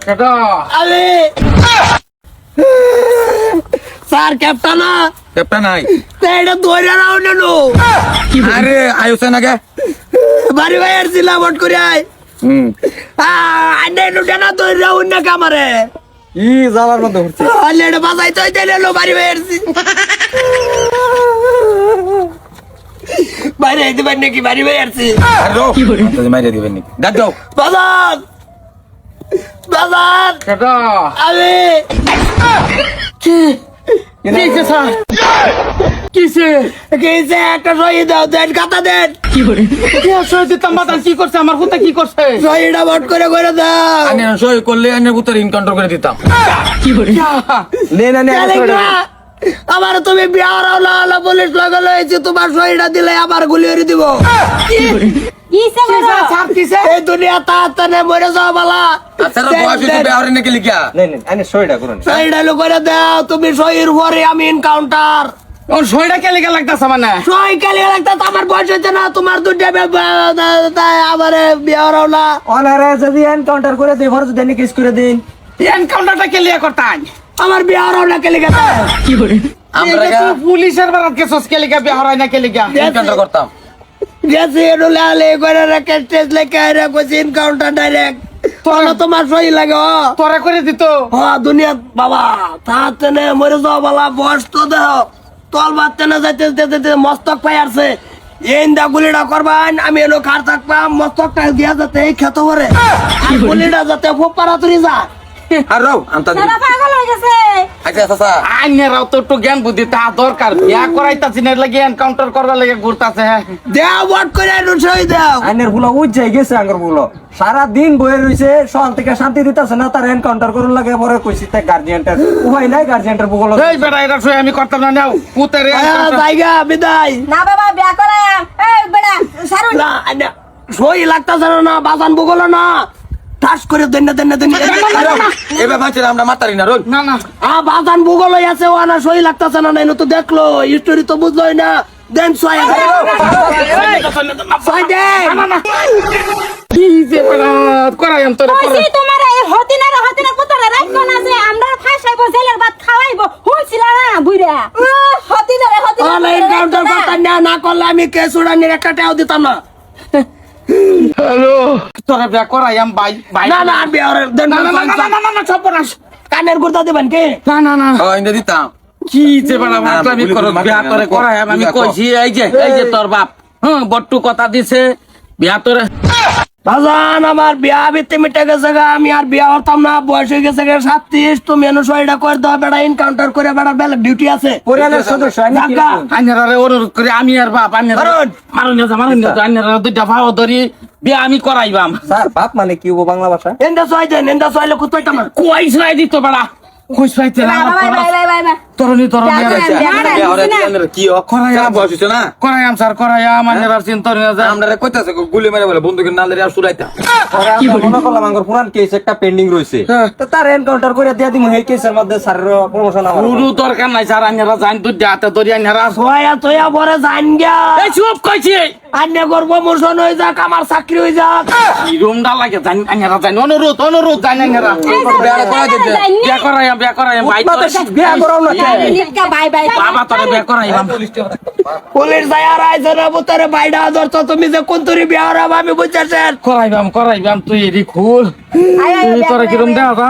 কেটা আমি sir captain captain নাই এটা ধরে রাও নেলো আরে আয়ুছে নাকি বাড়ি ভাই আসছিলাম ভোট করে আয় হুম। আন্ডে লুটে না ধরে রাও না কামারে। ই জালার মধ্যে ঘুরছে অলরেডি বাজাই তো দিলে লো বাড়ি ভাই আসছি বাইরে দিবেন নাকি? বাড়ি ভাই আরে রো। মাইরে দিবেন নাকি? দাও। বাজার কেটা আমি কিছে স্যার? কিছে কিসে একটা সহি দাও দেন কি সই দিতাম বাতান কি করছে? আমার হুতা কি করছে? সহিটা ভোট করে করে দাও। আমি করলে আনের উত্তর ইনকাউন্টার করে দিতাম। নে না নে তেলেঙ্গা, আমার তুমি বিহার হলো পুলিশ লাগালো তোমার সহিটা দিলে আমার গুলি দিব। এই দুনিয়া তাড়াতাড়ি মরে যাও বালা। দাও তুমি সহির পরে আমি এনকাউন্টার ওর সইটা কে লাগতাছে মানে? কালি লাগতা আমার বয়স হচ্ছে না তোমার দুটা আমার বিহার হলো অনারে যদি এনকাউন্টার করে দেই ভরত দেনি কেস করে দিন এনকাউন্টারটা করতাম আমার বিহার হলো কে লিখা আমরা পুলিশের বারাত কে সস কে লিখা বেহরাই না কে লিখা? ইনকাউন্টার করতাম। গেছে এডু লালে করে রেখে স্টেজ লেখা রেখেছি এনকাউন্টার ডাইরেক্ট তোরা তোমার সহি লাগে ও তোরা করে দিত। দুনিয়া বাবা তাহাতে নে মরে যাও বালা বয়স তো দেহ তল যাইতে যেতে মস্তক পাই আসছে এই দা গুলিটা করবান আমি এলো কার থাকবাম মস্তকটা দিয়া যাতে এই খেত করে আর গুলিটা যাতে খুব পারাতুরি যা আর রও আনতা সারা পাগল হয়ে গেছে। আচ্ছা চাচা আইনেরাও তো একটু জ্ঞান বুদ্ধি তা দরকার। বিয়া করাইতাছি না লাগে এনকাউন্টার করবার লাগে ঘুরতাছে দেও বট করে এডু সহি দেও। আইনেরগুলো উজ যাই গেছে আঙ্গরগুলো সারা দিন বয়ে রইছে সকাল থেকে শান্তি দিতেছে না তার এনকাউন্টার করুন লাগে পরে কইছি তাই গার্জিয়ানটার উপায় নাই গার্জিয়ানটার বুগলো এই বেটা এটা শুয়ে আমি করতাম না নাও। পুতের জায়গা বিদায়। না বাবা বিয়া করে এই বেড়া সারুন। না না, লাগতাছে না না বাজান বুগলো না। ঠাস করে দেন না দেন না দেন আমরা মাতারি না রোল না না আ বাজান ভূগোল আছে ও না সই লাগতাছে না নাই তো দেখল হিস্টোরি তো বুঝলোই না দেন ছয় ছয় দেন কি যে বেটা করাই আম তোরে কইছি তোমার এই হতিনার হতিনার পুতরে রাখব না যে আমরা ফাঁসাইবো জেলের ভাত খাওয়াইবো হুইছিল না বুইরা হতিনারে অনলাইন এনকাউন্টার হতিনারে করতাম না না করলে আমি কেস উড়ানির একটা টাও দিতাম না হ্যালো তোরে বিয়া করাই আম ভাই বাই না না আমি আর দেন না না না না না না কানের গুর্দা দিবেন কে? না না না। ইন্দা দিতাম। কি যে বড় মাতলামি আমি করো বিয়া তোরে করাই আম আমি কইছি এই যে এই যে তোর বাপ। হ্যাঁ বট্টু কথা দিছে বিয়া তোরে বাজান আমার বিয়া ভিত্তি মিটে গেছে গা আমি আর বিয়া হতাম না বয়স হয়ে গেছে গা সাতত্রিশ তুমি এনে করে দাও বেড়া এনকাউন্টার করে বেড়া বেলা ডিউটি আছে। পরিবারের সদস্য। আইনারে অনুরোধ করে আমি আর বাপ আইনারে মারুন। মারুন যা মারুন যা আইনারে দুইটা ভাও ধরি বিয়া আমি করাইবাম। স্যার বাপ মানে কি হব বাংলা ভাষা? এন্দা ছয় দেন এন্দা ছয়লে কুতাইতাম কই ছড়াই দিত বেড়া। কই ছড়াইতে না তরুণী তরুণী কি করাইয়াম বয়স হইছে না করাইয়াম স্যার করাইয়াম আইনারে আর চিন্তা নিয়ে যা আমরা কইতাছে গুলি মেরে বলে বন্দুকের নালের আর সুরাইতা কি মনে করলাম আঙ্গর পুরান কেস একটা পেন্ডিং রয়েছে হ্যাঁ। তো তার এনকাউন্টার দিয়া দিমু এই কেসের মধ্যে স্যারের প্রমোশন আমার পুরো দরকার নাই স্যার আইনারা জান তুই হাতে ধরি আইনারা ছয়া ছয়া পরে জান গা এই চুপ কইছি! আন্য করব মোশন হয়ে যাক আমার চাকরি হয়ে যাক। রুমটা লাগে জান আইনারা জান অনুরোধ অনুরোধ জান আইনারা। বিয়া করাইয়াম বিয়া করাইয়াম ভাই বিয়া করাও না কে? বাই বাই বাবা তোরে বিয়া করাইবাম পুলিশ যায় আর আইসে না বুতারে বাইডা ধরছ তুমি যে কোন তুরি বিহার হবে আমি বুঝছেন করাইবাম করাইবাম তুই এদি খুল বিয়া তোরা কিরম দেওয়া